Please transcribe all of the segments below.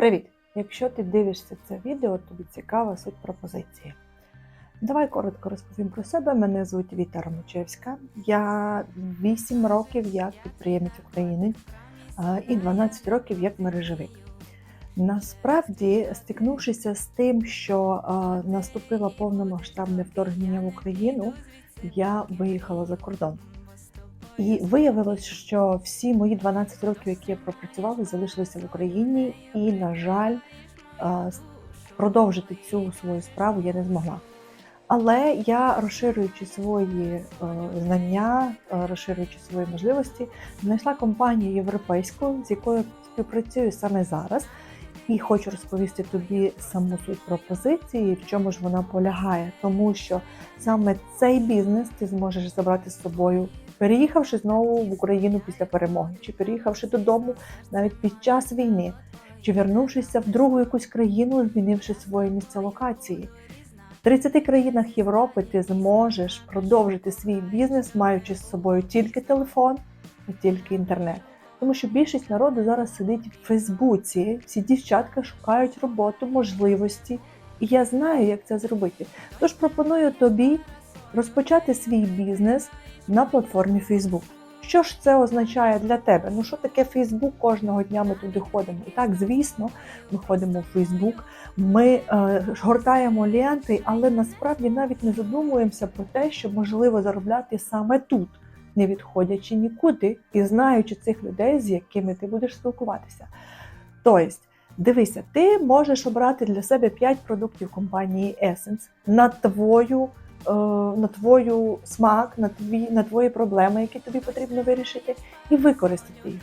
Привіт! Якщо ти дивишся це відео, тобі цікава суть пропозиції. Давай коротко розповім про себе. Мене звуть Віта Ромачевська. Я 8 років як підприємець України і 12 років як мережевик. Насправді, стикнувшися з тим, що наступило повномасштабне вторгнення в Україну, я виїхала за кордон. І виявилось, що всі мої 12 років, які я пропрацювала, залишилися в Україні, і, на жаль, продовжити цю свою справу я не змогла. Але я, розширюючи свої е, знання, е, розширюючи свої можливості, знайшла компанію європейську, з якою співпрацюю саме зараз. І хочу розповісти тобі саму суть пропозиції, в чому ж вона полягає, тому що саме цей бізнес ти зможеш забрати з собою, переїхавши знову в Україну після перемоги, чи переїхавши додому навіть під час війни, чи вернувшися в другу якусь країну, змінивши своє місце локації. В 30 країнах Європи ти зможеш продовжити свій бізнес, маючи з собою тільки телефон і тільки інтернет. Тому що більшість народу зараз сидить в Фейсбуці, всі дівчатка шукають роботу, можливості, і я знаю, як це зробити. Тож пропоную тобі розпочати свій бізнес на платформі Facebook. Що ж це означає для тебе? Ну що таке Фейсбук? Кожного дня ми туди ходимо. І так, звісно, ми ходимо в Фейсбук, ми е, гортаємо ленти, але насправді навіть не задумуємося про те, що можливо заробляти саме тут, не відходячи нікуди і знаючи цих людей, з якими ти будеш спілкуватися. Тобто, дивися, ти можеш обрати для себе 5 продуктів компанії Essence на твою на твою смак, на твої, на твої проблеми, які тобі потрібно вирішити, і використати їх.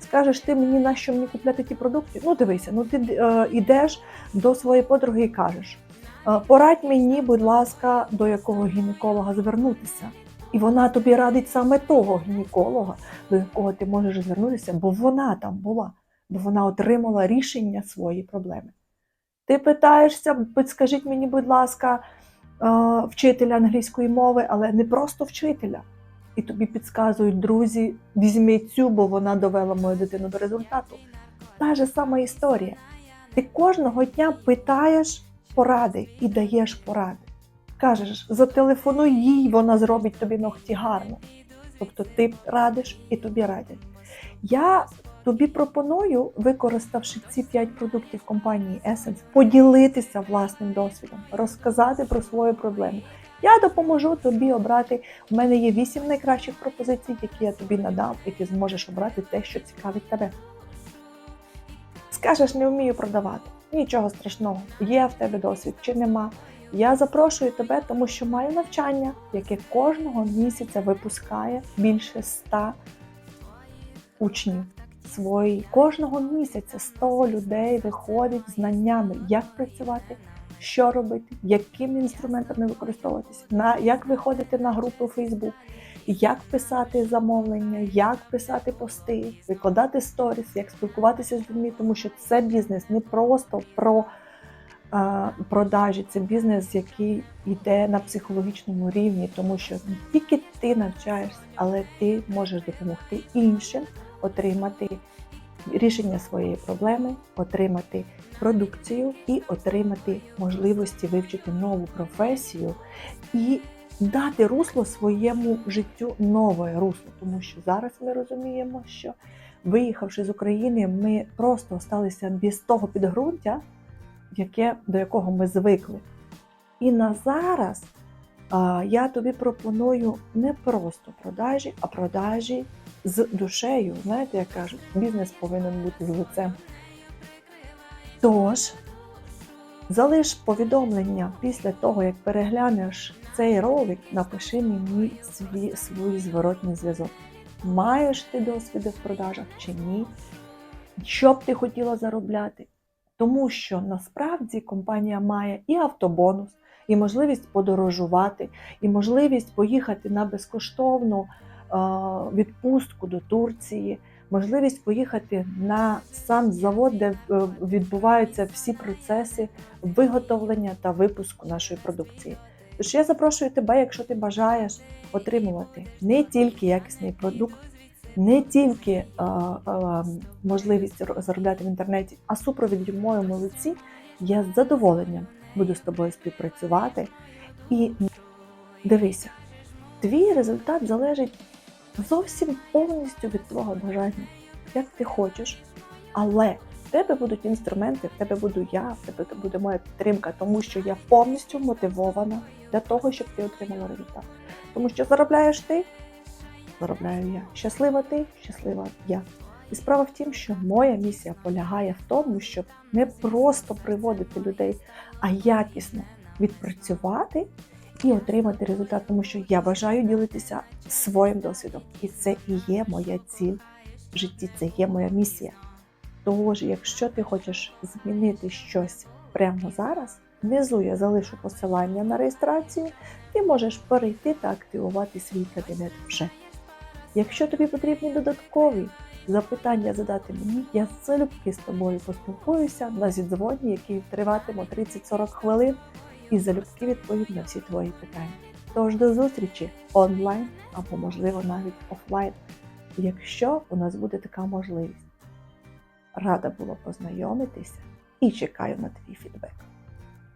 Скажеш, ти мені на що мені купляти ті продукти? Ну дивися, ну ти е, йдеш до своєї подруги і кажеш: е, порадь мені, будь ласка, до якого гінеколога звернутися. І вона тобі радить саме того гінеколога, до якого ти можеш звернутися, бо вона там була, бо вона отримала рішення своєї проблеми. Ти питаєшся, підскажіть мені, будь ласка, е, вчителя англійської мови, але не просто вчителя. І тобі підказують друзі, візьми цю, бо вона довела мою дитину до результату. Та ж сама історія. Ти кожного дня питаєш поради і даєш поради. Кажеш, зателефонуй їй, вона зробить тобі ногті гарно. Тобто ти радиш і тобі радять. Я тобі пропоную, використавши ці 5 продуктів компанії Essence, поділитися власним досвідом, розказати про свою проблему. Я допоможу тобі обрати. У мене є 8 найкращих пропозицій, які я тобі надам, і ти зможеш обрати те, що цікавить тебе. Скажеш, не вмію продавати. Нічого страшного, є в тебе досвід чи нема. Я запрошую тебе, тому що маю навчання, яке кожного місяця випускає більше 100 учнів свої. Кожного місяця 100 людей виходить з знаннями, як працювати, що робити, якими інструментами використовуватися, на як виходити на групу Facebook, як писати замовлення, як писати пости, викладати сторіс, як спілкуватися з людьми, тому що це бізнес не просто про е, продажі, це бізнес, який йде на психологічному рівні, тому що не тільки ти навчаєшся, але ти можеш допомогти іншим отримати рішення своєї проблеми, отримати продукцію і отримати можливості вивчити нову професію і дати русло своєму життю нове русло, тому що зараз ми розуміємо, що виїхавши з України, ми просто сталися без того підґрунтя, яке, до якого ми звикли. І на зараз я тобі пропоную не просто продажі, а продажі з душею. Знаєте, як кажуть, бізнес повинен бути з лицем. Тож, залиш повідомлення після того, як переглянеш цей ролик, напиши мені свій, свій зворотний зв'язок. Маєш ти досвіди в продажах чи ні? Що б ти хотіла заробляти? Тому що насправді компанія має і автобонус, і можливість подорожувати, і можливість поїхати на безкоштовну е, відпустку до Турції, можливість поїхати на сам завод, де е, відбуваються всі процеси виготовлення та випуску нашої продукції. Тож я запрошую тебе, якщо ти бажаєш отримувати не тільки якісний продукт, не тільки можливість заробляти в інтернеті, а супровід моєму лиці, я з задоволенням буду з тобою співпрацювати. І дивися, твій результат залежить зовсім повністю від твого бажання, як ти хочеш. Але в тебе будуть інструменти, в тебе буду я, в тебе буде моя підтримка, тому що я повністю мотивована для того, щоб ти отримала результат. Тому що заробляєш ти, заробляю я. Щаслива ти, щаслива я. І справа в тім, що моя місія полягає в тому, щоб не просто приводити людей, а якісно відпрацювати і отримати результат, тому що я бажаю ділитися своїм досвідом. І це і є моя ціль в житті, це є моя місія. Тож, якщо ти хочеш змінити щось прямо зараз, внизу я залишу посилання на реєстрацію, ти можеш перейти та активувати свій кабінет вже. Якщо тобі потрібні додаткові запитання задати мені, я залюбки з тобою поспілкуюся на зідзвоні, який триватиме 30-40 хвилин, і залюбки відповім на всі твої питання. Тож до зустрічі онлайн або, можливо, навіть офлайн, якщо у нас буде така можливість. Рада була познайомитися і чекаю на твій фідбек.